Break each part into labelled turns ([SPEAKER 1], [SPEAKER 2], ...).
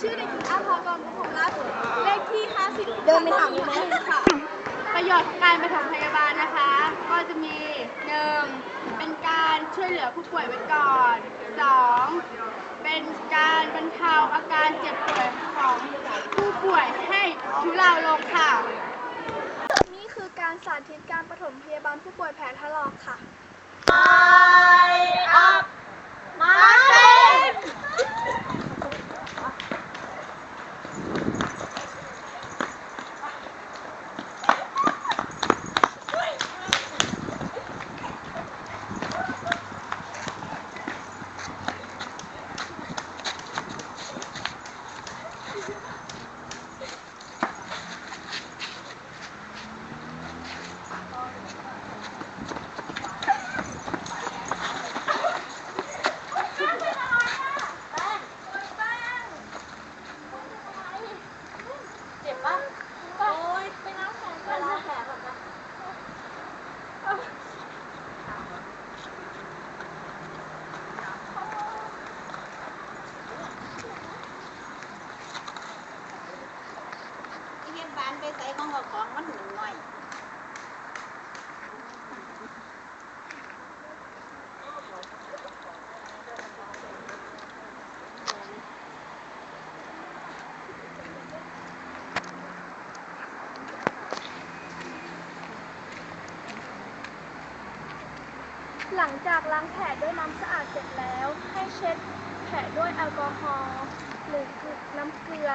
[SPEAKER 1] ค่ะชื่อเด็กหญิงอาภากรบุพงรัตน์เลขที่ 50
[SPEAKER 2] เดินไปถามเลยไหม
[SPEAKER 1] ค่ะ ประโยชน์ของการปฐมพยาบาลนะคะ ก็จะมีหนึ่งเป็นการช่วยเหลือผู้ป่วยไว้ก่อนสองเป็นการบรรเทาอาการเจ็บป่วยของผู้ป่วยให้ทุเลาลงค่ะ นี่คือการสาธิตการปฐมพยาบาลผู้ป่วยแผลถลอกค่ะ
[SPEAKER 2] มาเต้น
[SPEAKER 1] เจ็บปะโอ้ยไปล้างแผลก่อนล้างแผลก่อนนะ
[SPEAKER 2] ที่เฮ็ดบ้านไปใส่ของกับของมันหนึ่งหน่อย
[SPEAKER 1] หลังจากล้างแผลด้วยน้ำสะอาดเสร็จแล้ว ให้เช็ดแผลด้วยแอลกอฮอล์หรือน้ำเกลือ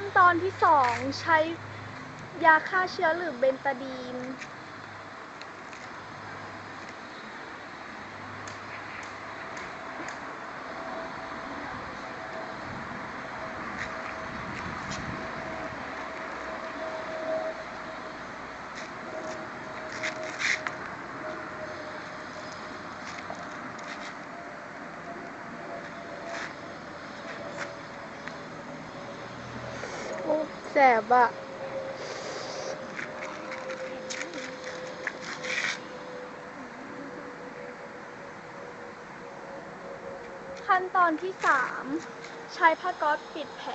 [SPEAKER 1] ขั้นตอนที่สองใช้ยาฆ่าเชื้อหรือเบนตาดีน แส บอะขั้นตอนที่สามใช้ผ้าก๊อซปิดแผล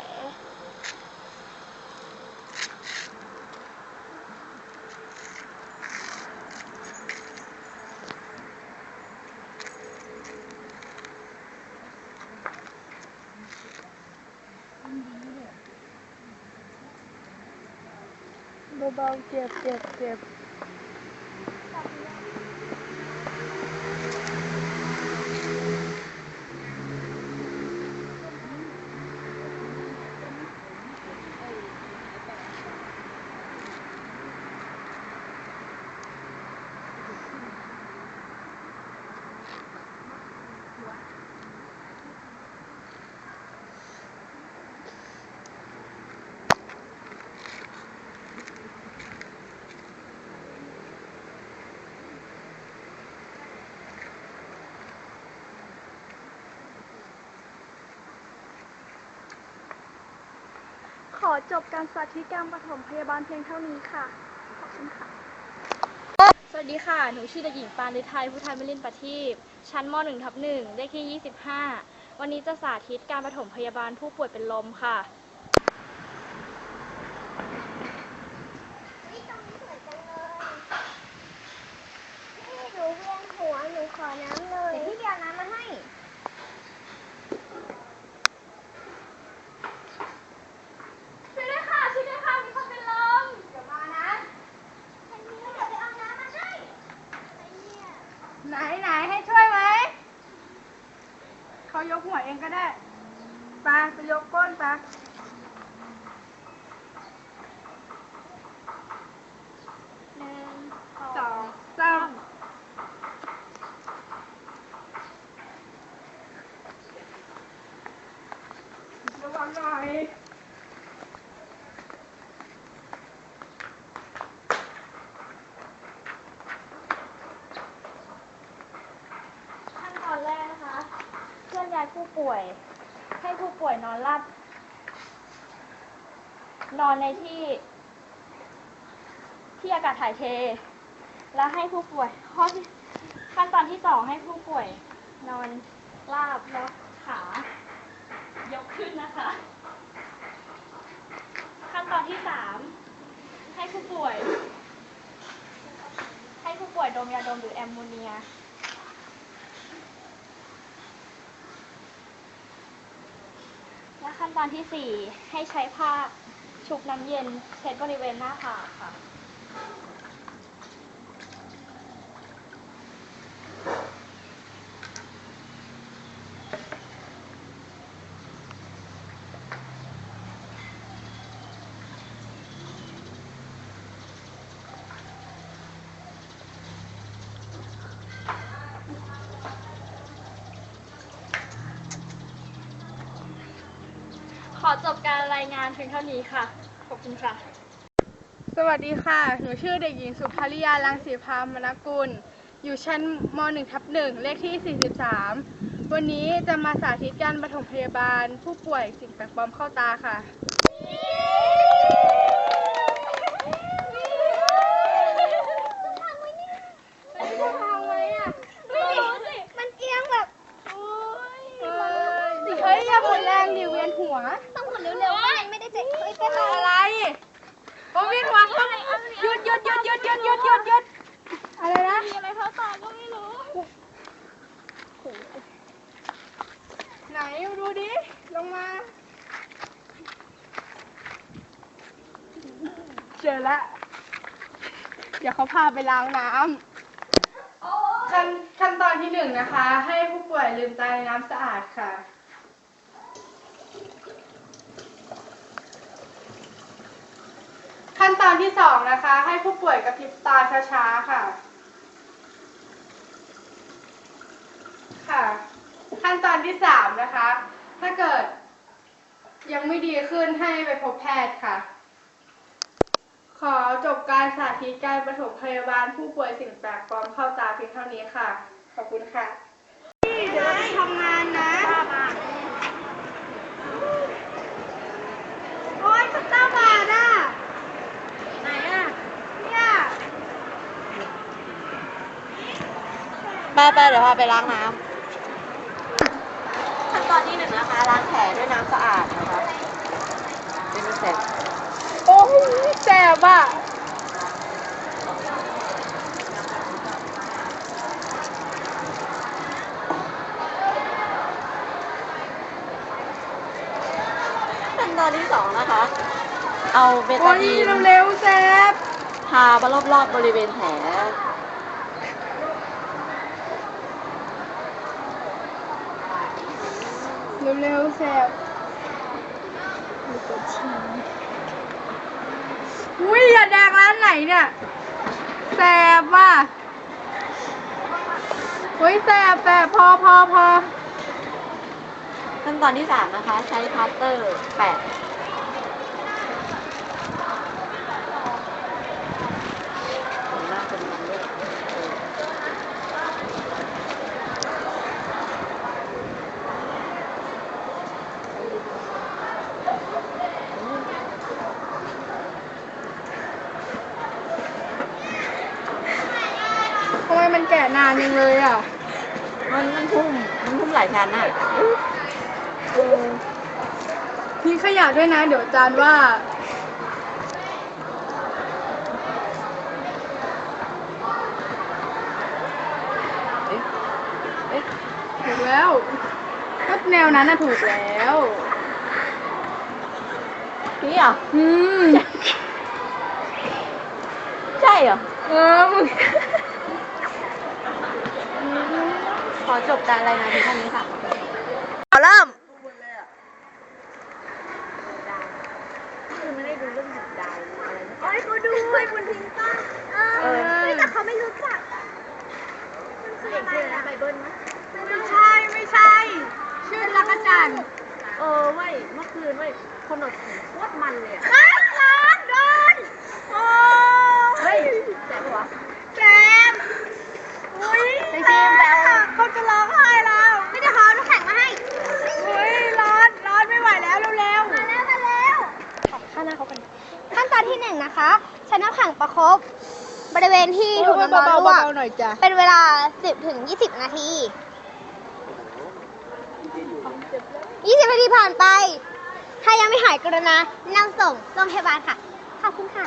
[SPEAKER 1] เบาๆ อจบการสาธิตการปฐมพยาบาลเพียงเท่านี้ค่ะ ขอบคุณค่ะ
[SPEAKER 3] สวัสดีค่ะ หนูชื่อเด็กหญิงปานฤทัยผู้ไทยมลินประทีปชั้นม .1 ทับ1เลขที่ 25 วันนี้จะสาธิตการปฐมพยาบาลผู้ป่วยเป็นลมค่ะ
[SPEAKER 1] เขายกหัวเองก็ได้ปลาไปยกก้นปลา
[SPEAKER 3] หนึ่งสองสามระวังหน่อย ป่วย ให้ผู้ป่วยนอนราบนอนในที่ ที่อากาศถ่ายเท แล้วให้ผู้ป่วยข้อที่ขั้นตอนที่สองให้ผู้ป่วย นอนราบแล้วขายกขึ้นนะคะ ขั้นตอนที่สามให้ผู้ป่วย ให้ผู้ป่วยดมยาดมหรือแอมโมเนีย และ ขั้นตอนที่ 4 ให้ใช้ผ้าชุบน้ำเย็นเช็ดบริเวณหน้าผากค่ะ ขอจบการายงานเพียงเท่านี้ค่ะ ขอบคุณค่ะ
[SPEAKER 1] สวัสดีค่ะ หนูชื่อเด็กหญิงสุภาริยาลังสีพามนกุล อยู่ชั้นม .1 ทับ1เลขที่ 43 วันนี้จะมาสาธิตการปฐมพยาบาลผู้ป่วยสิ่งแปลกปลอมเข้าตาค่ะ ไม่ได้ทางไว้อะ
[SPEAKER 2] ไม่รู้สิ มันเอียงแบบ โอ้ย
[SPEAKER 1] เฮ้ยอย่าหมุนแรงดิเวียนหัว
[SPEAKER 2] ต้องหมุนเร็วๆไม่ไม่ได้ เจ็บเฮ้ยเป็น
[SPEAKER 1] อะไรโอวียนหัวต้องหยุดหยุดหยุดหยุดหยุดหยุดหยุดหยุดอะไรนะ
[SPEAKER 3] มีอะไรเข้าตาก็ไม่รู้
[SPEAKER 1] ไหนดูดิ ลงมา เจอแล้วเดี๋ยวเขาพาไปล้างน้ำขั้นขั้นตอนที่หนึ่งนะคะ ให้ผู้ป่วยลืมตาในน้ำสะอาดค่ะ ขั้นตอนที่สองนะคะ ให้ผู้ป่วยกระพริบตาช้าๆค่ะ ค่ะ ขั้นตอนที่สามนะคะ ถ้าเกิดยังไม่ดีขึ้นให้ไปพบแพทย์ค่ะ ขอจบการสาธิตการปฐมพยาบาลผู้ป่วยสิ่งแปลกปลอมเข้าตาเพียงเท่านี้ค่ะ ขอบคุณค่ะเดี๋ยวเราไปทำงานนะโอ๊ยสตาร์บาร์อะ ไหนอะ เนี่ย
[SPEAKER 4] ไปไปเดี๋ยวพาไปล้างน้ำขั้นตอนที่หนึ่งนะคะ ล้างแผลด้วยน้ำสะอาดนะคะเป็นเสร็จ
[SPEAKER 1] โอ้ยแสบอะ
[SPEAKER 4] ขั้นตอนที่สองนะคะ เอาเบ
[SPEAKER 1] โอ้
[SPEAKER 4] ตายดีน
[SPEAKER 1] เร็วๆแสบ
[SPEAKER 4] ทารอบๆบริเวณแผล
[SPEAKER 1] เร็วๆแสบอุ้ยอย่าแดงร้านไหนเนี่ยแสบว่ะอุ้ยแสบแสบพอพอพอ
[SPEAKER 4] ขั้นตอนที่สามนะคะ ใช้พลาสเตอร์แปะผมน่าจะดีด้วยเออ
[SPEAKER 1] ทำไมมันแก่นานจังเลยอะ
[SPEAKER 4] มันมันทุ่มมันทุ่มหลายชั้นอะ
[SPEAKER 1] นี่ขยะด้วยนะ เดี๋ยวอาจารย์ว่า
[SPEAKER 4] เอ๊ะ เอ๊ะ
[SPEAKER 1] ถูกแล้วก็แนวนั้นน่ะถูกแล้ว
[SPEAKER 4] นี่เหรอ
[SPEAKER 1] อืม
[SPEAKER 4] ใช่เหรอ
[SPEAKER 1] เออมึง
[SPEAKER 4] ขอจบการรายงานเพียงเท่านี้ค่ะ เอาเริ่ม คือไม่ได้ดูเรื่องหยุดดาวอะไรนะ
[SPEAKER 2] โอ้ยเขาดูไอ้คนทิ้งป้าเอ
[SPEAKER 4] เอ
[SPEAKER 2] อ
[SPEAKER 4] อ
[SPEAKER 2] เฮ้ยแต่เขาไม่รู้จักอะมันคืออะไรอะ
[SPEAKER 4] ไบเบิลไหม
[SPEAKER 1] ไม่ใช่ไม่ใช่ ชื่อลักจันทร์
[SPEAKER 2] เเอ
[SPEAKER 4] อเว้ยเมื่อคืนเว้ยคนอดสีโคตรมันเลยอะ
[SPEAKER 2] ร้อนร้อนร้อนโอ้
[SPEAKER 4] เฮ้ยแสบวะ
[SPEAKER 2] แซมอุ้ยแซมเขา จะร้องไห้แล้ว ไม่ได้หอน้ำแข็งมาให้อุ้ยร้อน ร้อนไม่ไหวแล้วเร็วๆมาแล้วมาแล้ว
[SPEAKER 3] ข้างหน้าเขากัน
[SPEAKER 2] ขั้นตอนที่หนึ่งนะคะ ใช้น้ำแข็งประคบบริเวณที่ถูกน้ำร้อนลวก
[SPEAKER 1] หน่อยจ้ะ
[SPEAKER 2] เป็นเวลา 10ถึง20 นาที 20 นาทีผ่านไป ถ้ายังไม่หายกรุณานำส่งโรงพยาบาลค่ะ ขอบคุณค่ะ